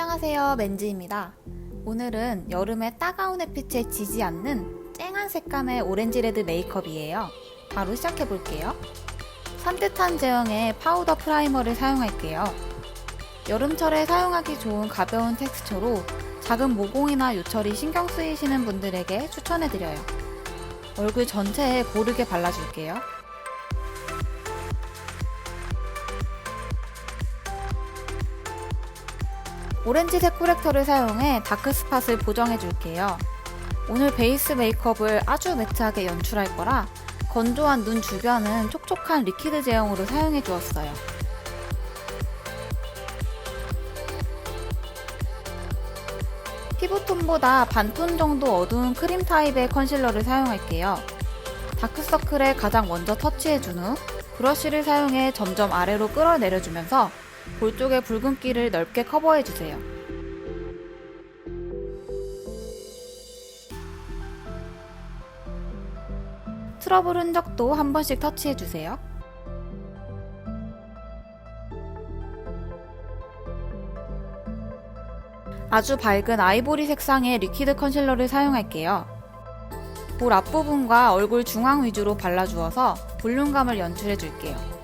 안녕하세요 맨지입니다. 오늘은 여름의 따가운 햇빛에 지지 않는 쨍한 색감의 오렌지 레드 메이크업이에요. 바로 시작해 볼게요. 산뜻한 제형의 파우더 프라이머를 사용할게요. 여름철에 사용하기 좋은 가벼운 텍스처로 작은 모공이나 요철이 신경 쓰이시는 분들에게 추천해 드려요. 얼굴 전체에 고르게 발라줄게요 오렌지색 코렉터를 사용해 다크스팟을 보정해줄게요. 오늘 베이스 메이크업을 아주 매트하게 연출할 거라 건조한 눈 주변은 촉촉한 리퀴드 제형으로 사용해 주었어요. 피부톤보다 반톤 정도 어두운 크림 타입의 컨실러를 사용할게요. 다크서클에 가장 먼저 터치해준 후 브러쉬를 사용해 점점 아래로 끌어내려주면서 볼 쪽의 붉은기를 넓게 커버해주세요. 트러블 흔적도 한 번씩 터치해주세요. 아주 밝은 아이보리 색상의 리퀴드 컨실러를 사용할게요. 볼 앞부분과 얼굴 중앙 위주로 발라주어서 볼륨감을 연출해줄게요.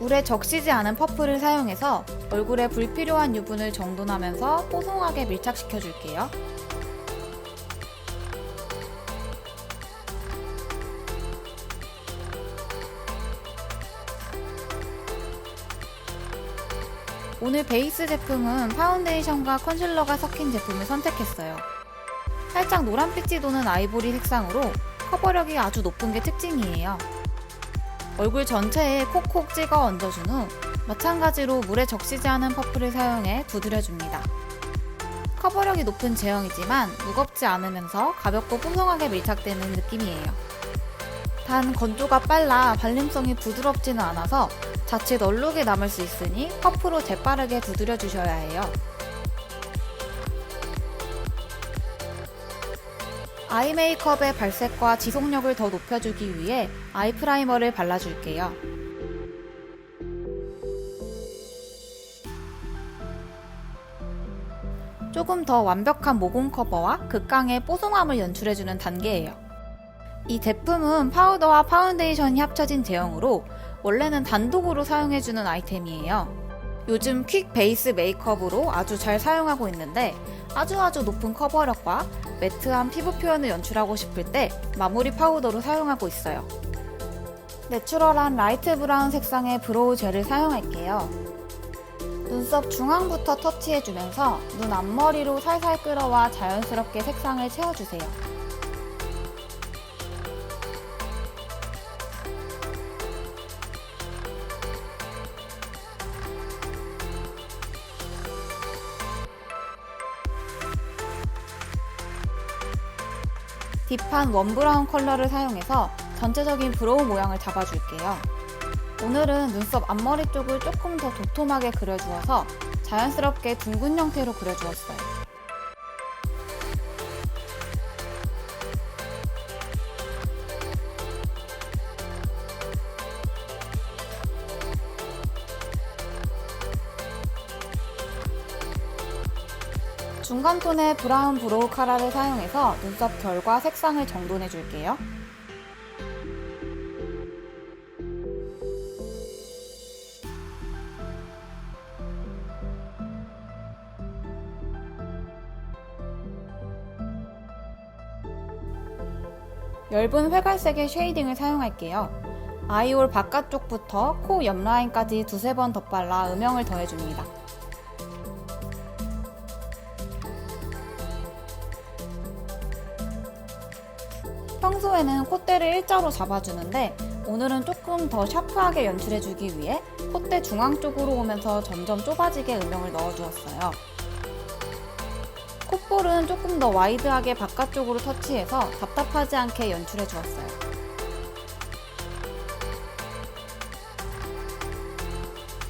물에 적시지 않은 퍼프를 사용해서 얼굴에 불필요한 유분을 정돈하면서 뽀송하게 밀착시켜줄게요. 오늘 베이스 제품은 파운데이션과 컨실러가 섞인 제품을 선택했어요. 살짝 노란빛이 도는 아이보리 색상으로 커버력이 아주 높은 게 특징이에요. 얼굴 전체에 콕콕 찍어 얹어준 후 마찬가지로 물에 적시지 않은 퍼프를 사용해 두드려줍니다. 커버력이 높은 제형이지만 무겁지 않으면서 가볍고 뽀송하게 밀착되는 느낌이에요. 단 건조가 빨라 발림성이 부드럽지는 않아서 자칫 얼룩이 남을 수 있으니 퍼프로 재빠르게 두드려 주셔야 해요. 아이 메이크업의 발색과 지속력을 더 높여주기 위해 아이 프라이머를 발라줄게요. 조금 더 완벽한 모공 커버와 극강의 뽀송함을 연출해주는 단계예요. 이 제품은 파우더와 파운데이션이 합쳐진 제형으로 원래는 단독으로 사용해주는 아이템이에요. 요즘 퀵 베이스 메이크업으로 아주 잘 사용하고 있는데 아주 아주 높은 커버력과 매트한 피부 표현을 연출하고 싶을 때 마무리 파우더로 사용하고 있어요. 내추럴한 라이트 브라운 색상의 브로우 젤을 사용할게요. 눈썹 중앙부터 터치해주면서 눈 앞머리로 살살 끌어와 자연스럽게 색상을 채워주세요. 딥한 원 브라운 컬러를 사용해서 전체적인 브로우 모양을 잡아줄게요. 오늘은 눈썹 앞머리 쪽을 조금 더 도톰하게 그려주어서 자연스럽게 둥근 형태로 그려주었어요. 중간 톤의 브라운 브로우 카라를 사용해서 눈썹 결과 색상을 정돈해 줄게요. 엷은 회갈색의 쉐이딩을 사용할게요. 아이홀 바깥쪽부터 코 옆라인까지 두세 번 덧발라 음영을 더해줍니다. 평소에는 콧대를 일자로 잡아주는데 오늘은 조금 더 샤프하게 연출해주기 위해 콧대 중앙 쪽으로 오면서 점점 좁아지게 음영을 넣어주었어요. 콧볼은 조금 더 와이드하게 바깥쪽으로 터치해서 답답하지 않게 연출해주었어요.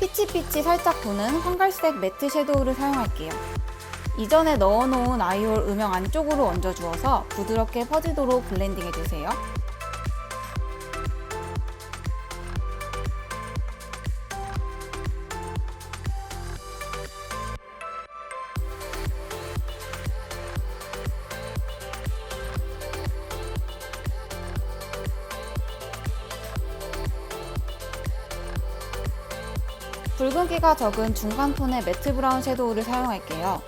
피치피치 살짝 도는 황갈색 매트 섀도우를 사용할게요. 이전에 넣어놓은 아이홀 음영 안쪽으로 얹어주어서 부드럽게 퍼지도록 블렌딩해주세요. 붉은기가 적은 중간 톤의 매트 브라운 섀도우를 사용할게요.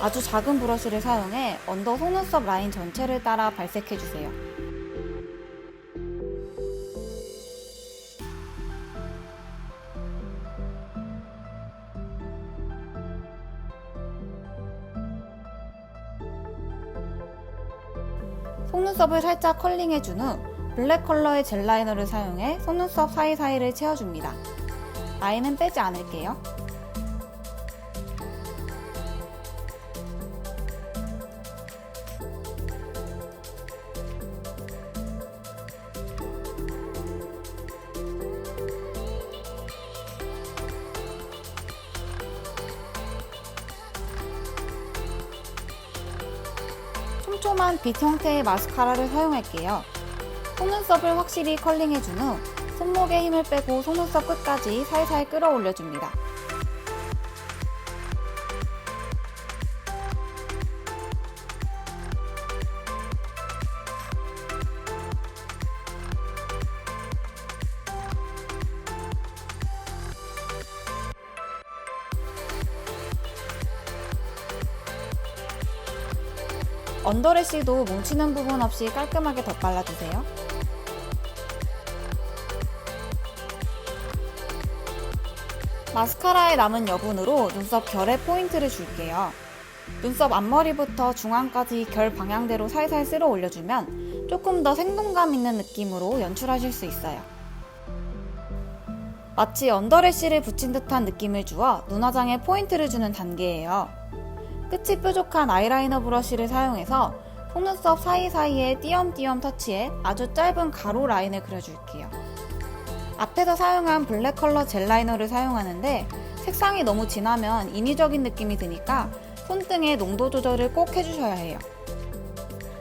아주 작은 브러쉬를 사용해 언더 속눈썹 라인 전체를 따라 발색해주세요. 속눈썹을 살짝 컬링해준 후 블랙 컬러의 젤 라이너를 사용해 속눈썹 사이사이를 채워줍니다. 라인은 빼지 않을게요. 촘촘한 빛 형태의 마스카라를 사용할게요. 속눈썹을 확실히 컬링해준 후 손목에 힘을 빼고 속눈썹 끝까지 살살 끌어올려줍니다. 언더래쉬도 뭉치는 부분 없이 깔끔하게 덧발라주세요. 마스카라에 남은 여분으로 눈썹 결에 포인트를 줄게요. 눈썹 앞머리부터 중앙까지 결 방향대로 살살 쓸어 올려주면 조금 더 생동감 있는 느낌으로 연출하실 수 있어요. 마치 언더래쉬를 붙인 듯한 느낌을 주어 눈화장에 포인트를 주는 단계예요. 끝이 뾰족한 아이라이너 브러쉬를 사용해서 속눈썹 사이사이에 띄엄띄엄 터치해 아주 짧은 가로 라인을 그려줄게요. 앞에서 사용한 블랙 컬러 젤 라이너를 사용하는데 색상이 너무 진하면 인위적인 느낌이 드니까 손등의 농도 조절을 꼭 해주셔야 해요.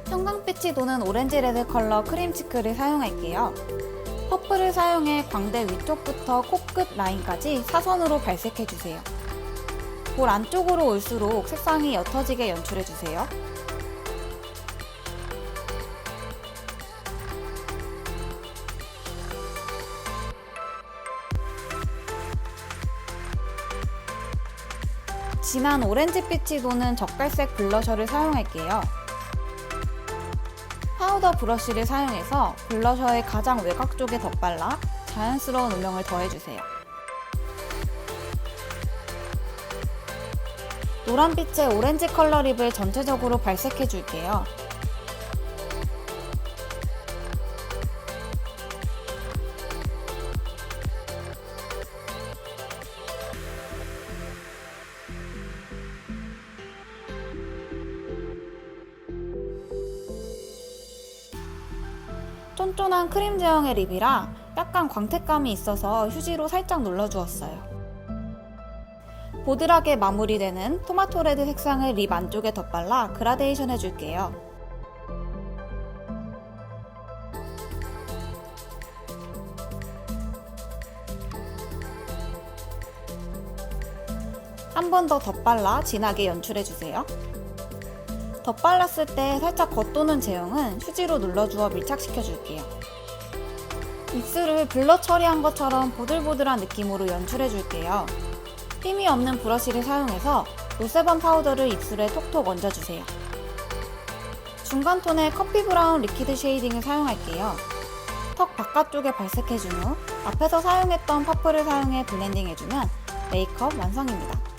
형광빛이 도는 오렌지 레드 컬러 크림 치크를 사용할게요. 퍼플을 사용해 광대 위쪽부터 코끝 라인까지 사선으로 발색해주세요. 볼 안쪽으로 올수록 색상이 옅어지게 연출해주세요. 진한 오렌지빛이 도는 젓갈색 블러셔를 사용할게요. 파우더 브러쉬를 사용해서 블러셔의 가장 외곽 쪽에 덧발라 자연스러운 음영을 더해주세요. 노란빛의 오렌지 컬러 립을 전체적으로 발색해 줄게요. 쫀쫀한 크림 제형의 립이라 약간 광택감이 있어서 휴지로 살짝 눌러주었어요. 보드하게 마무리되는 토마토 레드 색상을 립 안쪽에 덧발라 그라데이션 해줄게요. 한 번 더 덧발라 진하게 연출해주세요. 덧발랐을 때 살짝 겉도는 제형은 휴지로 눌러주어 밀착시켜줄게요. 입술을 블러 처리한 것처럼 보들보들한 느낌으로 연출해줄게요. 힘이 없는 브러쉬를 사용해서 노세범 파우더를 입술에 톡톡 얹어주세요. 중간 톤의 커피 브라운 리퀴드 쉐이딩을 사용할게요. 턱 바깥쪽에 발색해준 후 앞에서 사용했던 퍼플을 사용해 블렌딩해주면 메이크업 완성입니다.